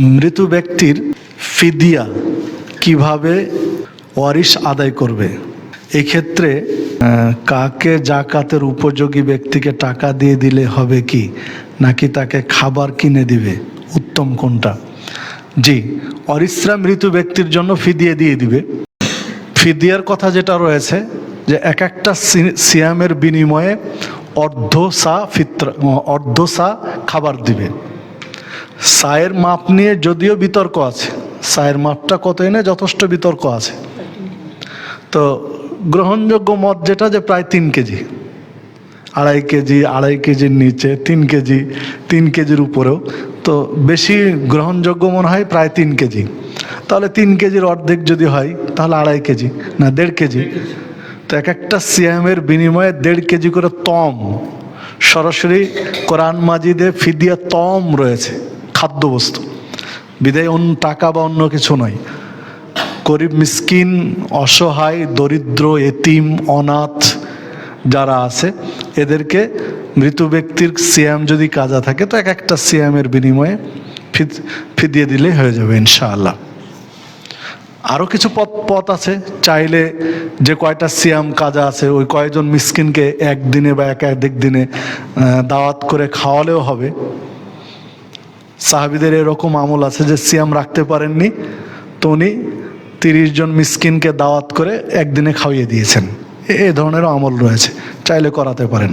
মৃত ব্যক্তির ফিদিয়া কীভাবে ওয়ারিশ আদায় করবে? এক্ষেত্রে কাকে জাকাতের উপযোগী ব্যক্তিকে টাকা দিয়ে দিলে হবে কি? নাকি তাকে খাবার কিনে দিবে? উত্তম কোনটা? জি, অরিশ্রা মৃত ব্যক্তির জন্য ফিদিয়ে দিয়ে দিবে। ফিদিয়ার কথা যেটা রয়েছে, যে এক একটা সিয়ামের বিনিময়ে অর্ধ সা ফিত্র অর্ধ সা খাবার দিবে। সায়ের মাপ নিয়ে যদিও বিতর্ক আছে, সায়ের মাপটা কত এনে যথেষ্ট বিতর্ক আছে। তো গ্রহণযোগ্য মত যেটা যে প্রায় তিন কেজি, আড়াই কেজি, আড়াই কেজির নিচে, তিন কেজি, তিন কেজির উপরেও। তো বেশি গ্রহণযোগ্য মনে হয় প্রায় তিন কেজি। তাহলে তিন কেজির অর্ধেক যদি হয়, তাহলে আড়াই কেজি না দেড় কেজি। তো এক একটা সিয়ামের বিনিময়ে দেড় কেজি করে তম। সরাসরি কোরআন মাজিদে ফিদিয়া তম রয়েছে। খাদ্যবস্তু। বিদায় অন্য টাকা বা অন্য কিছু নয়। গরিব, মিসকিন, অসহায়, দরিদ্র, এতিম, অনাথ যারা আছে, এদেরকে মৃত ব্যক্তির সিয়াম যদি কাজা থাকে, তো এক একটা সিয়ামের বিনিময়ে ফিদ- ফিদিয়ে দিলে হয়ে যাবে ইনশাআল্লাহ। আরও কিছু পথ পথ আছে। চাইলে যে কয়টা সিয়াম কাজা আছে, ওই কয়জন মিসকিনকে একদিনে বা এক এক দিনে দাওয়াত করে খাওয়ালেও হবে। সাহাবিদের এরকম আমল আছে যে সিয়াম রাখতে পারেননি, তো উনি তিরিশ জন মিসকিনকে দাওয়াত করে একদিনে খাওয়িয়ে দিয়েছেন। এ ধরনেরও আমল রয়েছে, চাইলে করাতে পারেন।